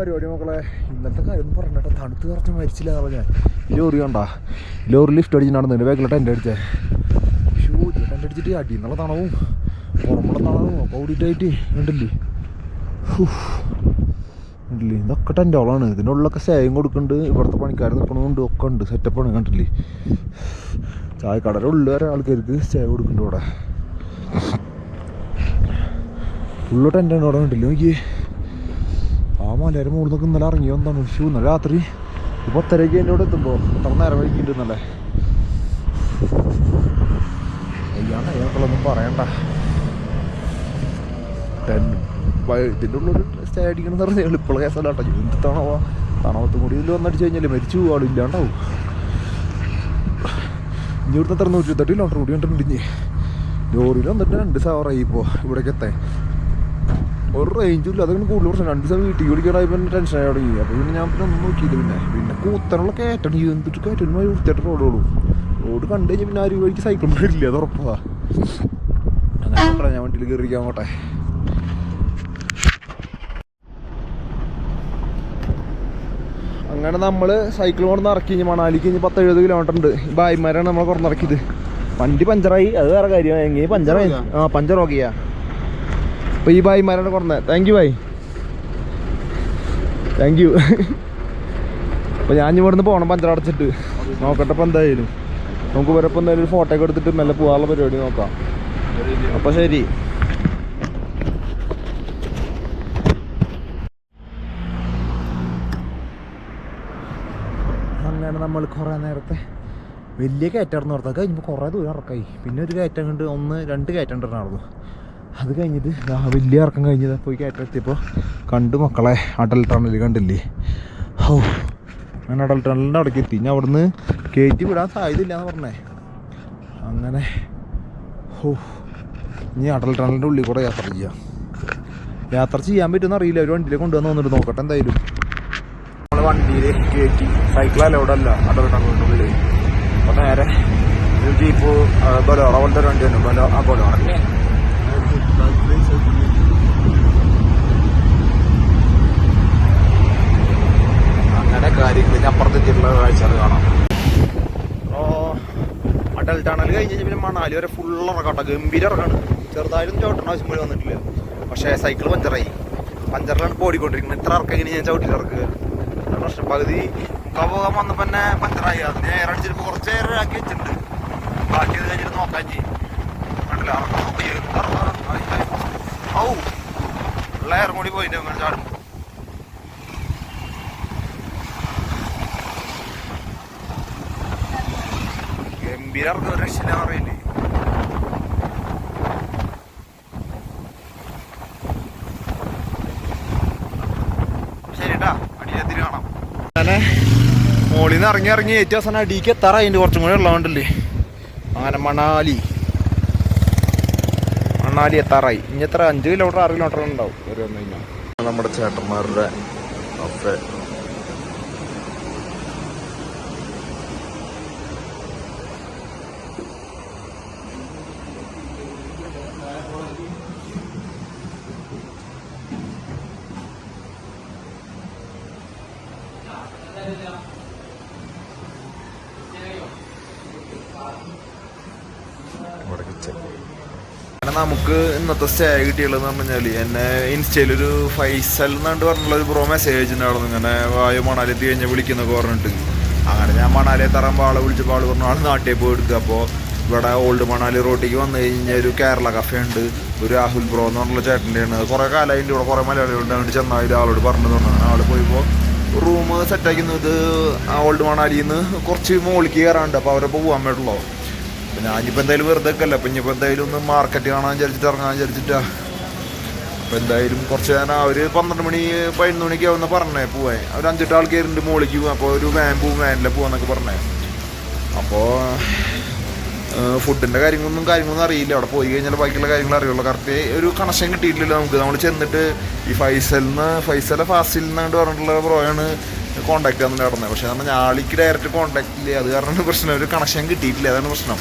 പരിപാടി മക്കളെ. ഇന്നത്തെ കാര്യം പറഞ്ഞിട്ട് തണുത്ത് കുറച്ച് മരിച്ചില്ല എന്ന് പറഞ്ഞാൽ ലോറി കണ്ടാ. ലോറി ലിഫ്റ്റ് അടിച്ച് നടന്നു വേഗം ടെന്റ് അടിച്ചേ. ഷൂ ടെന്റ് അടിച്ചിട്ട് അടി എന്നുള്ള തണവും പുറമുള്ള തണവും ഒക്കെ ഓടിയിട്ടായിട്ട് ഉണ്ടല്ലേ ഉണ്ടല്ലേ ഇതൊക്കെ ടെന്റോളാണ് ഇതിന്റെ ഉള്ളിലൊക്കെ സേവം കൊടുക്കുന്നുണ്ട് ഇവിടുത്തെ പണിക്കാർ നിൽക്കണമുണ്ട് ഒക്കെ ഉണ്ട്. സെറ്റപ്പാണ് കണ്ടില്ലേ? ചായക്കടയുടെ ഉള്ളിൽ വരെ ആൾക്കാർക്ക് സേവ കൊടുക്കുന്നുണ്ട് ഇവിടെ. ഫുള്ള് ടെന്റാണ് ഇവിടെ കണ്ടില്ലേ? നോക്കിയേ. മലയുടെ മുകളിൽ നിൽക്കുന്ന ഇന്നലെ ഇറങ്ങി എന്താണ് ഷൂ ഇന്നലെ രാത്രി പത്തരയ്ക്ക് എന്റെ ഇവിടെ എത്തുമ്പോൾ അത്ര നേരം വൈകിട്ട് ഇന്നലെ. അയ്യാണ് അയാൾക്കുള്ളൊന്നും പറയണ്ട. ടെൻ ഇതിന്റെ ഉള്ളൊരു സ്റ്റേ അടിക്കണം എന്ന് പറഞ്ഞാൽ എളുപ്പമുള്ള കേസല്ല കേട്ടോ എന്ത് തണവാ? തണവത്തും കൂടി ഇതിൽ വന്നടിച്ച് കഴിഞ്ഞാൽ മരിച്ചു ആളും ഇല്ലാണ്ടാവും. ഇനി ഇവിടുന്ന് എത്ര? നൂറ്റി തട്ടി കിലോമീറ്റർ കൂടി കണ്ടിട്ടുണ്ട് ഇനി. ലോറിയിൽ വന്നിട്ട് രണ്ട് സവറായി ഇപ്പോൾ ഇവിടേക്ക് എത്താൻ ഒരു റേഞ്ചും ഇല്ല. അതൊക്കെ കൂടുതൽ പ്രശ്നം. രണ്ട് ദിവസം വീട്ടിൽ വിളിക്കണമായി പിന്നെ ടെൻഷനായി തുടങ്ങി. അപ്പോൾ പിന്നെ ഞാൻ പിന്നെ ഒന്നും നോക്കിയില്ല പിന്നെ. പിന്നെ കൂത്തനുള്ള കയറ്റണം എന്തിട്ട് കയറ്റണം വൃത്തിയായിട്ട് റോഡുള്ളൂ റോഡ് കണ്ടു കഴിഞ്ഞാൽ പിന്നെ ആരും വഴിക്ക് സൈക്കിൾ വരില്ല അത് ഉറപ്പാ. അങ്ങനെ നോക്കട്ടെ ഞാൻ വണ്ടിയിൽ കയറിയിരിക്കാൻ പോട്ടെ അങ്ങനെ നമ്മൾ സൈക്കിൾ കൊണ്ട് ഇറക്കി കഴിഞ്ഞ് മണാലിക്ക് കഴിഞ്ഞ് പത്ത് എഴുപത് കിലോമീറ്റർ ഉണ്ട്. ഈ ഭായിമാരാണ് നമ്മളെ കുറന്നിറക്കിയത് വണ്ടി പഞ്ചറായി. അത് വേറെ കാര്യമാണ്. എങ്ങനെ പഞ്ചറായി. ആ പഞ്ചർ ഓക്കെയാ അപ്പോൾ ഈ ഭായി മരണം കുറഞ്ഞത് താങ്ക് യു ഭായി. താങ്ക് യു അപ്പോൾ ഞാൻ ഇവിടുന്ന് പോകണം പഞ്ചർ അടച്ചിട്ട്. നോക്കട്ടെ അപ്പോൾ എന്തായാലും. നമുക്ക് ഇവരപ്പം എന്തായാലും ഒരു ഫോട്ടോ ഒക്കെ എടുത്തിട്ട് മെല്ലെ പോകാനുള്ള പരിപാടി നോക്കാം. അപ്പോൾ ശരി. അങ്ങനെ നമ്മൾ കുറേ നേരത്തെ വലിയ കയറ്റായിരുന്നു ഓർത്താൽ കഴിഞ്ഞപ്പോൾ കുറേ ദൂരം ഇറക്കായി. പിന്നെ ഒരു കയറ്റം കണ്ട് ഒന്ന് രണ്ട് കയറ്റം ഉണ്ടായിരുന്നു അത് കഴിഞ്ഞിട്ട് ആ വലിയ ഇറക്കം കഴിഞ്ഞത് പോയി കയറ്റം എത്തിയപ്പോൾ കണ്ടു മക്കളെ അടൽ ടണൽ കണ്ടില്ലേ? ഹോ അങ്ങനെ അടൽ ടണലിന്റെ അവിടേക്ക് എത്തി. ഞാൻ അവിടുന്ന് കയറ്റി വിടാൻ സാധ്യതയില്ല എന്ന് പറഞ്ഞേ. അങ്ങനെ ഹോ ഇനി അടൽ ടണലിന്റെ ഉള്ളിൽ കൂടെ യാത്ര ചെയ്യാം. യാത്ര ചെയ്യാൻ പറ്റുമെന്ന് അറിയില്ല. ഒരു വണ്ടിയിലേക്ക് കൊണ്ടുവന്ന് വന്നിട്ട് നോക്കട്ടെ എന്തായാലും. നമ്മൾ വണ്ടിയിൽ കയറ്റി സൈക്കിളല്ല അവിടെ അല്ല അടൽ ടണലിന്റെ ഉള്ളിൽ അപ്പോൾ നേരെ ഇപ്പോൾ ബലോറ പോലത്തെ ഒരു വണ്ടി വന്നു. ബലോ ആ ബലോറ അങ്ങനെ കാര്യങ്ങൾ അപ്പുറത്തെത്തിയിട്ടുള്ള കാഴ്ചകൾ കാണാം. അടൽ ടണൽ കഴിഞ്ഞ് പിന്നെ മണാലി വരെ ഫുൾ ഇറക്കാട്ടോ ഗംഭീര ഇറക്കാണ് ചെറുതായാലും ചവിട്ടണ ആവശ്യം പോലെ വന്നിട്ടില്ല. പക്ഷേ സൈക്കിൾ പഞ്ചറായി പഞ്ചറിലാണ് ഓടിക്കൊണ്ടിരിക്കുന്നത്. ഇത്ര ഇറക്കം ഇങ്ങനെ ഞാൻ ചവിട്ടിൽ ഇറക്കുക. പ്രശ്നം. പകുതി മുക്കാൽ പോകാൻ വന്നപ്പോൾ തന്നെ പഞ്ചറായി അത് എയർ അടിച്ചിട്ട് കുറച്ച് എയർ ആക്കി വെച്ചിട്ടുണ്ട്. ബാക്കി അത് കഴിഞ്ഞിട്ട് നോക്കാൻ ചെയ്യും കണ്ടില്ല ഔ ഉള്ള എയർ കൂടി പോയിട്ട് അങ്ങനെ ചാടും ഒരു രക്ഷയില്ല മോളിന്ന് ശരിട്ടാ അടിയത്തിരി കാണാം. അങ്ങനെ മോളിൽ നിന്ന് ഇറങ്ങി ഇറങ്ങി ഏറ്റവും അവസാനം അടിക്ക് തറ അതിന്റെ കുറച്ചും കൂടെ ഉള്ളതുകൊണ്ടല്ലേ അങ്ങനെ മണാലി. മണാലി എത്താറായി. ഇനി എത്ര? അഞ്ച് കിലോമീറ്റർ ആറ് കിലോമീറ്റർ ഉണ്ടാവും. ഒരു വന്നു കഴിഞ്ഞാൽ. നമ്മുടെ ചേട്ടന്മാരുടെ ഇവിടെ കിച്ചൺ അങ്ങനെ നമുക്ക് ഇന്നത്തെ സ്റ്റേ കിട്ടിയുള്ളതെന്ന് പറഞ്ഞു കഴിഞ്ഞാൽ എന്നെ ഇൻസ്റ്റയിൽ ഒരു ഫൈസൽ എന്നാണ്ട് പറഞ്ഞുള്ള ഒരു ബ്രോ മെസ്സേജ് ഉണ്ടായിരുന്നു. ഇങ്ങനെ വായു മണാലി എത്തി കഴിഞ്ഞാൽ വിളിക്കുന്നൊക്കെ പറഞ്ഞിട്ട്. അങ്ങനെ ഞാൻ മണാലി എത്താറുമ്പോൾ ആളെ വിളിച്ചപ്പോൾ ആൾ പറഞ്ഞു ആൾ നാട്ടിൽ പോയി എടുക്കുക അപ്പോൾ ഇവിടെ ഓൾഡ് മണാലി റോട്ടിലേക്ക് വന്നു കഴിഞ്ഞാൽ ഒരു കേരള കഫേ ഉണ്ട്. ഒരു രാഹുൽ ബ്രോ എന്ന് പറഞ്ഞുള്ള ചേട്ടന്റെയാണ്. കുറേ കാലമായിട്ട് ഇവിടെ കുറേ മലയാളികളുണ്ട് അങ്ങോട്ട് ചെന്നാൽ ആളോട് പറഞ്ഞു തന്നെ. അങ്ങനെ ആൾ പോയപ്പോൾ റൂം സെറ്റാക്കുന്നത് ഓൾഡ് മണാലിയിൽ നിന്ന് കുറച്ച് മുകളിലേക്ക് കയറാണ്ട് അപ്പോൾ അവരെ പോകാൻ പറ്റുള്ളൂ? അപ്പം ഞാനിപ്പോൾ എന്തായാലും വെറുതെ ഒക്കെ അല്ല അപ്പം ഇനിയിപ്പോൾ എന്തായാലും ഒന്ന് മാർക്കറ്റ് കാണാൻ വിചാരിച്ചിട്ട് ഇറങ്ങാൻ വിചാരിച്ചിട്ടാ. അപ്പം എന്തായാലും കുറച്ച് നേരം അവർ പന്ത്രണ്ട് മണി പതിനൊന്ന് മണിക്ക് ആവുന്ന പറഞ്ഞേ പോവാൻ. അവർ അഞ്ചെട്ട് ആൾക്കാരുണ്ട് മുകളിലേക്ക് പോകാം അപ്പോൾ ഒരു വാൻ പോവും വാനിലെ പോവാന്നൊക്കെ പറഞ്ഞേ. അപ്പോൾ ഫുഡിന്റെ കാര്യങ്ങളൊന്നും കാര്യങ്ങളൊന്നും അറിയില്ല. അവിടെ പോയി കഴിഞ്ഞാൽ ബാക്കിയുള്ള കാര്യങ്ങൾ അറിയുള്ളൂ. കറക്റ്റ് ഒരു കണക്ഷൻ കിട്ടിയിട്ടില്ലല്ലോ നമുക്ക്. നമ്മൾ ചെന്നിട്ട് ഈ ഫൈസലിന്ന് ഫൈസല ഫാസിൽ എന്നാണ്ട് പറഞ്ഞിട്ടുള്ള പ്രോയാണ് കോണ്ടാക്ട് ചെയ്യാൻ നടന്നത് പക്ഷേ നമ്മൾ ഞാളിക്ക് ഡയറക്റ്റ് കോണ്ടാക്ട് ഇല്ല? അത് കാരണം പ്രശ്നം ഒരു കണക്ഷൻ കിട്ടിയിട്ടില്ല. അതാണ് പ്രശ്നം.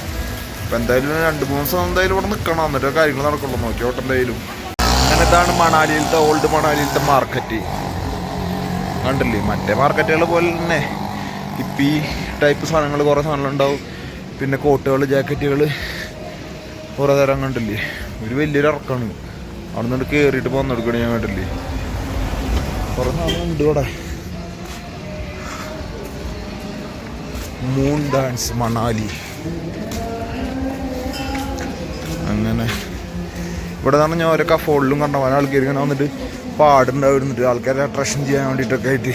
അപ്പം എന്തായാലും രണ്ട് മൂന്ന് ദിവസം എന്തായാലും ഇവിടെ നിൽക്കണം എന്നിട്ട് കാര്യങ്ങൾ നടക്കുള്ളൂ. നോക്കി എന്തായാലും അങ്ങനെ ഇതാണ് മണാലിയിലത്തെ ഓൾഡ് മണാലിയിലത്തെ മാർക്കറ്റ് കണ്ടില്ലേ? മറ്റേ മാർക്കറ്റുകൾ പോലെ തന്നെ. ഇപ്പം ഈ ടൈപ്പ് സാധനങ്ങൾ കുറേ സാധനങ്ങളുണ്ടാവും പിന്നെ കോട്ടുകൾ ജാക്കറ്റുകൾ കുറേ തരം കണ്ടില്ലേ? ഒരു വലിയൊരു ഇറക്കാണ്. അവിടെ നിന്ന് കയറിയിട്ട് പോന്നെടുക്കണേ ഞാൻ കണ്ടില്ലേ? കുറേ സാധനം ഉണ്ട് ഇവിടെ. മൂൺ ഡാൻസ് മണാലി അങ്ങനെ. ഇവിടെ നിന്ന് ഞാൻ ഓരോ കഫോളിലും പല ആൾക്കാർ ഇങ്ങനെ വന്നിട്ട് പാടുണ്ടായിരുന്നിട്ട് ആൾക്കാരെ അട്രാക്ഷൻ ചെയ്യാൻ വേണ്ടിയിട്ടൊക്കെ ആയിട്ട്.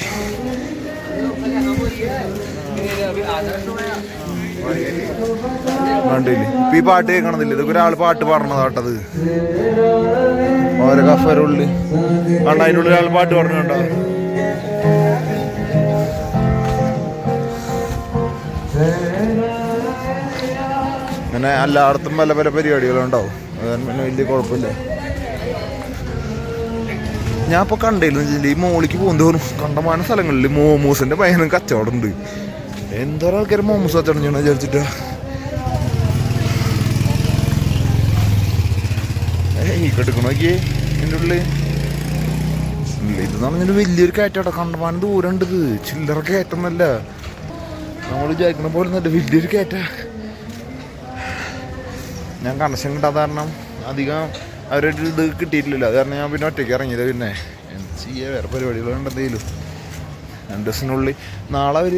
കണ്ടില്ലേ? ഇപ്പൊ ഈ പാട്ട് കേൾക്കണമെന്നില്ല ഇതൊക്കെ ഒരാൾ പാട്ട് പാടണതാട്ടത് ഓരോ കഫേരുള്ളിൽ കണ്ട അതിന്റെ ഉള്ളിൽ ഒരാൾ പാട്ട് പാടുന്നുണ്ടോ? അങ്ങനെ എല്ലായിടത്തും പല പല പരിപാടികളുണ്ടാവും. അതുകാരണം പിന്നെ വലിയ കുഴപ്പമില്ല. ഞാൻ ഇപ്പോൾ കണ്ടില്ല ഈ മോളിക്ക് പോകുന്നതോറും കണ്ടമാന സ്ഥലങ്ങളിൽ മോമോസിന്റെ ഭയങ്കര കച്ചവടം ഉണ്ട് എന്തോരം ആൾക്കാർ മോമോസ് കച്ചവടം ചെയ്യണം വിചാരിച്ചിട്ടാ. നോക്കിയേ എന്റെ ഉള്ളിൽ ഇല്ല പറഞ്ഞാൽ വലിയൊരു കയറ്റാട്ടോ കണ്ടമാനം ദൂരം ഉണ്ട് ഇത്. ചില്ലറ കയറ്റമല്ല നമ്മൾ വിചാരിക്കണ പോലെ വലിയൊരു കയറ്റ. ഞാൻ കണക്ഷൻ കിട്ടാത്ത കാരണം അധികം അവരൊരു ഇത് കിട്ടിയിട്ടില്ല അത് കാരണം ഞാൻ പിന്നെ ഒറ്റയ്ക്ക് ഇറങ്ങിയത് പിന്നെ. എന്ത് ചെയ്യുക വേറെ പരിപാടികളുണ്ട് എന്തെങ്കിലും രണ്ട് ദിവസത്തിനുള്ളിൽ നാളെ അവർ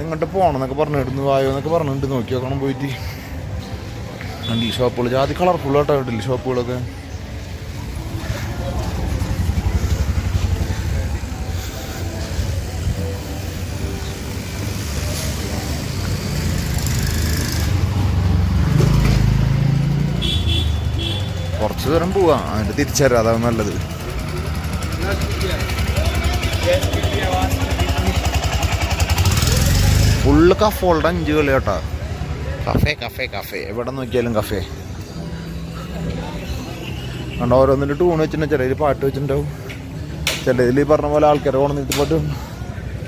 എങ്ങോട്ട് പോകണം എന്നൊക്കെ പറഞ്ഞിടുന്നു വായോ എന്നൊക്കെ പറഞ്ഞിട്ട് നോക്കി നോക്കണം പോയിട്ട് കണ്ടില്ല ഷോപ്പുകൾ ജാതി കളർഫുൾ ആട്ടോ കണ്ടില്ല ഷോപ്പുകളൊക്കെ കുറച്ച് ദൂരം പോവാം. അതിന്റെ തിരിച്ചറിയാം അതാണ് നല്ലത്. ഫുള്ള് കഫോളുടെ അഞ്ച് കളി കേട്ടോ. Cafe cafe cafe. എവിടെ നോക്കിയാലും കഫേ. കണ്ട ഓരോന്നിന്റെ ടൂൺ വെച്ചിട്ടുണ്ടെങ്കിൽ ചിലതിൽ പാട്ട് വെച്ചിട്ടുണ്ടാവും. ചിലതിൽ ഈ പറഞ്ഞ പോലെ ആൾക്കാരെ കൊണ്ടിട്ട് പാട്ട്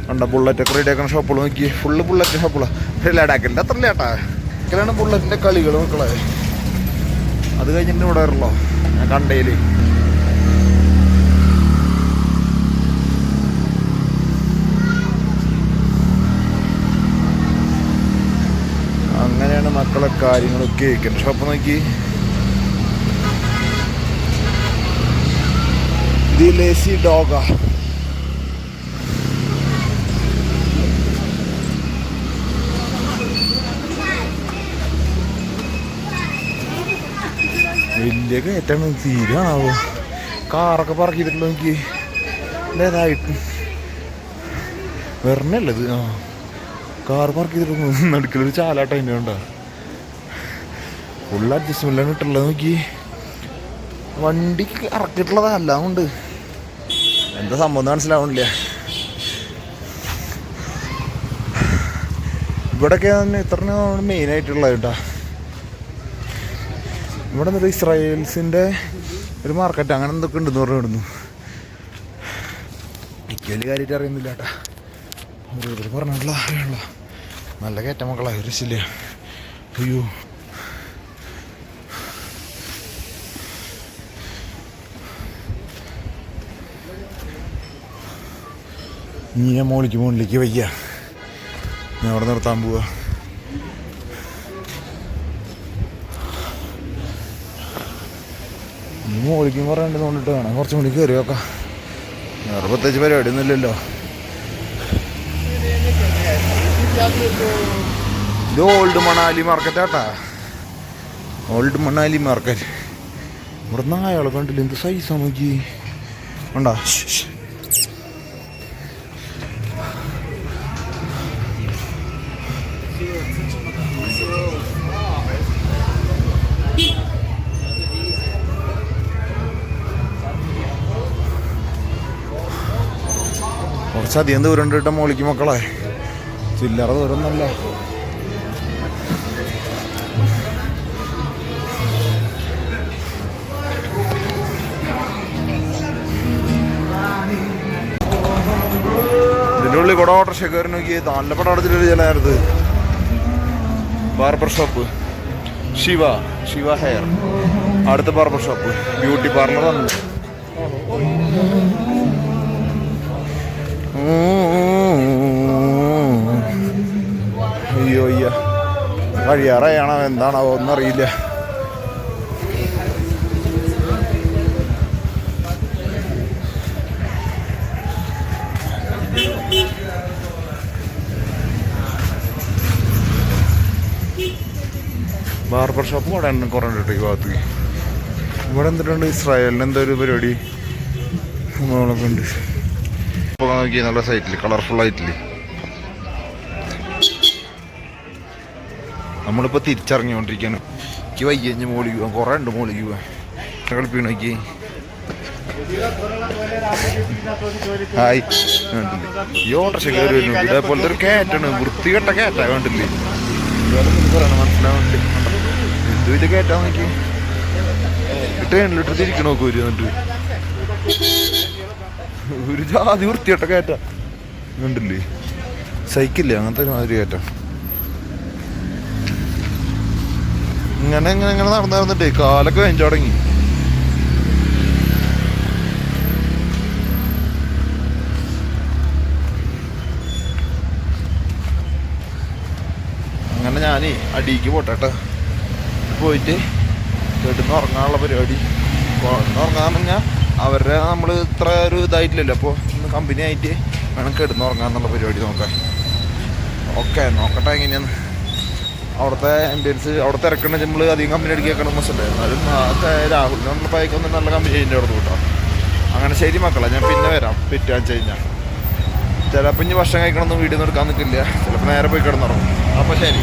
കണ്ട ബുള്ളറ്റൊക്കെ റെഡി ആക്കുന്ന ഷോപ്പുകൾ നോക്കി. ഫുള്ള് ബുള്ളറ്റ് ഷോപ്പുകളാണ് ലഡാക്കിന്റെ അത്ര ലേട്ടാ ഇതൊക്കെയാണ് ബുള്ളറ്റിന്റെ കളികൾ മക്കളെ. അത് കഴിഞ്ഞിട്ട് ഇവിടെ വരല്ലോ ഞാൻ കണ്ടേൽ. അങ്ങനെയാണ് മക്കളെ കാര്യങ്ങളൊക്കെ കേൾക്കുന്നത് ഷോപ്പ് നോക്കി. The lazy dog. വലിയ കയറ്റാണ് തീരാണാവോ കാറൊക്കെ പറക്കിയിട്ടുണ്ടോ എനിക്ക്? ഇതായിട്ട് വരണല്ലത് ആ. കാർ പാർക്ക് ചെയ്തിട്ട് ചാലാട്ടം അതിന്റെ ഉണ്ടോ ഫുൾ അഡ്ജസ്റ്റ്മെന്റാണ് ഇട്ടുള്ളത് നോക്കി. വണ്ടിക്ക് ഇറക്കിയിട്ടുള്ളതല്ല അതുകൊണ്ട് എന്താ സംഭവം മനസ്സിലാവണില്ല. ഇവിടെയൊക്കെ ഇത്ര മെയിൻ ആയിട്ടുള്ളത് കേട്ടാ? ഇവിടെ നിന്നൊരു ഇസ്രായേൽസിന്റെ ഒരു മാർക്കറ്റ് അങ്ങനെ എന്തൊക്കെ ഉണ്ടെന്ന് പറഞ്ഞു ഇടുന്നു എനിക്ക് വലിയ കാര്യമായിട്ട് അറിയുന്നില്ല കേട്ടാ. പറഞ്ഞിട്ടുള്ള നല്ല കയറ്റ മക്കളാ രസില്ല അയ്യോ. നീ മോളിക്ക് മുകളിലേക്ക് വയ്യ. ഞാൻ അവിടെ നിർത്താൻ പോവാ. നീ മോളിക്കും പറയണ്ടെന്ന് തോന്നിട്ട് വേണം. കുറച്ച് മണിക്ക് കയറി നോക്കാം വേറെ പ്രത്യേകിച്ച് പരിപാടി ഇല്ലല്ലോ. ഇത് ഓൾഡ് മണാലി മാർക്കറ്റ് ആട്ടാ. Old Manali market. ഇവിടെ നായാളെ കണ്ടില്ല? എന്ത് സൈസാ നോക്കി ഉണ്ടാ കുറച്ചധികം ദൂരം ഉണ്ട് കേട്ടോ മോളിക്ക് മക്കളെ. ചില്ലറ ദൂരം നല്ല ഇതിന്റെ ഉള്ളിൽ കൂടെ ഓട്ടോറിക്ഷ കയറി നോക്കി നല്ല പടം അടച്ചിട്ടൊരു barber shop. Shiva Shiva hair. അടുത്ത ബാർബർ ഷോപ്പ്. ബ്യൂട്ടി പാർലർ വന്നു. അയ്യോ അയ്യ. കഴിയാറായാണോ എന്താണോ ഒന്നറിയില്ല. ബാർബർ ഷോപ്പ് കൂടെ എണ്ണം കുറേ ഉണ്ട് ഈ ഭാഗത്ത്. ഇവിടെ എന്തിട്ടുണ്ട്? ഇസ്രായേലിന് എന്തോ ഒരു പരിപാടി. നമ്മളൊക്കെ ഉണ്ട് ഇപ്പോൾ നോക്കി നല്ല സൈറ്റിൽ കളർഫുൾ ആയിട്ടില്ലേ? നമ്മളിപ്പോൾ തിരിച്ചറിഞ്ഞുകൊണ്ടിരിക്കുകയാണ് എനിക്ക് വയ്യഞ്ഞ് മോളി പോകാൻ കുറേ ഉണ്ട് മോളി പോകാൻ കളിപ്പി നോക്കി ഹായ് കണ്ടില്ലേ? ഈ ഓട്ടർഷ കയറി വരുന്നു ഇതേപോലത്തെ ഒരു കയറ്റാണ് വൃത്തികെട്ട കയറ്റാ കണ്ടില്ലേ? മനസ്സിലാവുന്നുണ്ട്. എന്ത് വലിയ കയറ്റാ നോക്കി ഇട്ട് കഴിഞ്ഞിട്ട് നോക്കൂ ഒരു എന്നിട്ട് ഒരു ജാതി വൃത്തികെട്ട കയറ്റ. കണ്ടില്ലേ? സൈക്കില്ലേ അങ്ങനത്തെ മാതിരി കയറ്റം. ഇങ്ങനെ ഇങ്ങനെ ഇങ്ങനെ നടന്നു കാലൊക്കെ വേഞ്ചു തുടങ്ങി. അങ്ങനെ ഞാനേ അടിക്ക് പോട്ടെ പോയിട്ട് കിടന്ന് ഉറങ്ങാനുള്ള പരിപാടി. ഉറങ്ങാന്ന് പറഞ്ഞാൽ അവരുടെ നമ്മൾ ഇത്ര ഒരു ഇതായിട്ടില്ലല്ലോ. അപ്പോൾ ഒന്ന് കമ്പനി ആയിട്ട് വേണം കിടന്ന് ഉറങ്ങാന്നുള്ള പരിപാടി നോക്കാം ഓക്കെ നോക്കട്ടെ എങ്ങനെയാന്ന് അവിടുത്തെ ആംബിയൻസ് അവിടുത്തെ ഇറക്കുന്ന നമ്മൾ അധികം കമ്പനി അടിക്കാൻ മസല്ലേ എന്നാലും അതൊക്കെ രാഹുലിനുള്ള പൈക്കൊന്നും നല്ല കമ്പനി അതിന്റെ അവിടെ കൂട്ടാം. അങ്ങനെ ശരി മക്കളെ ഞാൻ പിന്നെ വരാം. പിറ്റാഴ്ച കഴിഞ്ഞാൽ ചിലപ്പോൾ ഇനി ഭക്ഷണം കഴിക്കണമെന്ന് വീഡിയോ നിന്ന് എടുക്കാൻ നിൽക്കില്ല. ചിലപ്പോൾ നേരെ പോയി കിടന്നുറങ്ങും. അപ്പോൾ ശരി.